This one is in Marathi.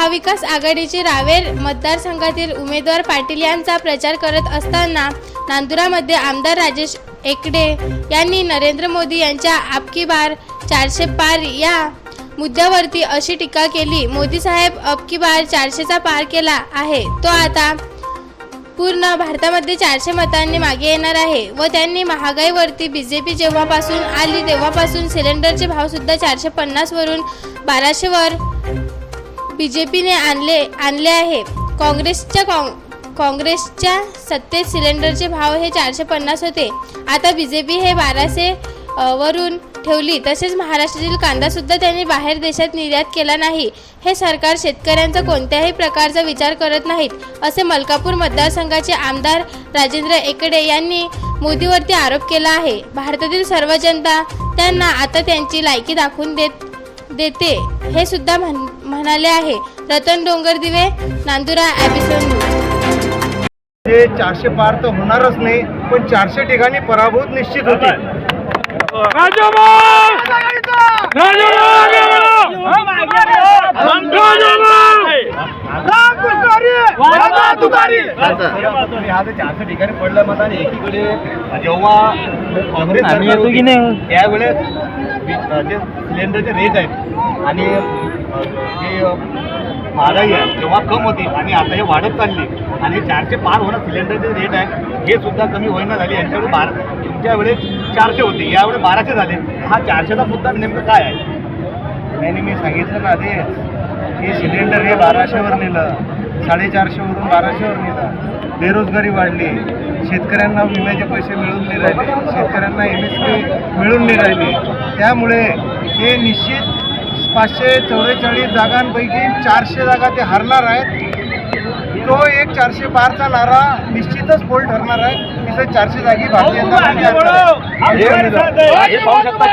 महाविकास आघाडीचे रावेर मतदारसंघातील उमेदवार पाटील यांचा प्रचार करत असताना नांदुरामध्ये आमदार राजेश एकडे यांनी नरेंद्र मोदी यांच्या आपकी बार चारशे पार या मुद्द्यावरती अशी टीका केली. मोदी साहेब अबकी बार चारशेचा पार केला आहे. तो आता पूर्ण भारतामध्ये चारशे मतांनी मागे येणार आहे व त्यांनी महागाईवरती बी जे पी जेव्हापासून आली तेव्हापासून सिलेंडरचे भावसुद्धा चारशे पन्नासवरून बाराशेवर बी जे पीने आणले आणले आहे. काँग्रेसच्या काँग काँग्रेसच्या सत्तेत सिलेंडरचे भाव हे चारशे पन्नास होते. आता बी जे पी हे बाराशे वरून ठेवली. तसेच महाराष्ट्रातील कांदासुद्धा त्यांनी बाहेर देशात निर्यात केला नाही. हे सरकार शेतकऱ्यांचा कोणत्याही प्रकारचा विचार करत नाहीत असे मलकापूर मतदारसंघाचे आमदार राजेंद्र एकडे यांनी मोदीवरती आरोप केला आहे. भारतातील सर्व जनता त्यांना आता त्यांची लायकी दाखवून देत देते. हे सुद्धा म्हण म्हणाले आहे. रतन डोंगरदिवे नांदुरा ॲबिसोन न्यूज. ते चारशे पार तर होणारच नाही पण चारशे ठिकाणी पराभूत निश्चित होते चारशे ठिकाणी पडलं मत आणि एकीकडे जेव्हा काँग्रेस त्यावेळेस जे सिलेंडरचे रेट आहेत आणि जे महागाई आहे तेव्हा कम होती आणि आता हे वाढत चालली. आणि चारशे पार होणं सिलेंडरचे रेट आहे हे सुद्धा कमी होईना झाली. यांच्याकडे बारा तुमच्या वेळेस चारशे होते यावेळेस बाराशे झाले. हा चारशेचा मुद्दा नेमकं काय आहे? नाही मी सांगितलं ना आधीच. की सिलेंडर हे बाराशेवर नेलं. साडेचारशेवरून बाराशेवर नेलं. बेरोजगारी वाढली. शेतकऱ्यांना विम्याचे पैसे मिळून नाही राहिले. शेतकऱ्यांना एम एस पी मिळून नाही राहिली. त्यामुळे हे निश्चित पाचशे चौवेचाळीस जागांपैकी चारशे जागा ते हरणार आहेत. तो एक चारशे बारचा नारा निश्चितच फोल ठरणार आहे तिथे चारशे जागी भारतीय जनता पार्टी आहे. पाहू शकता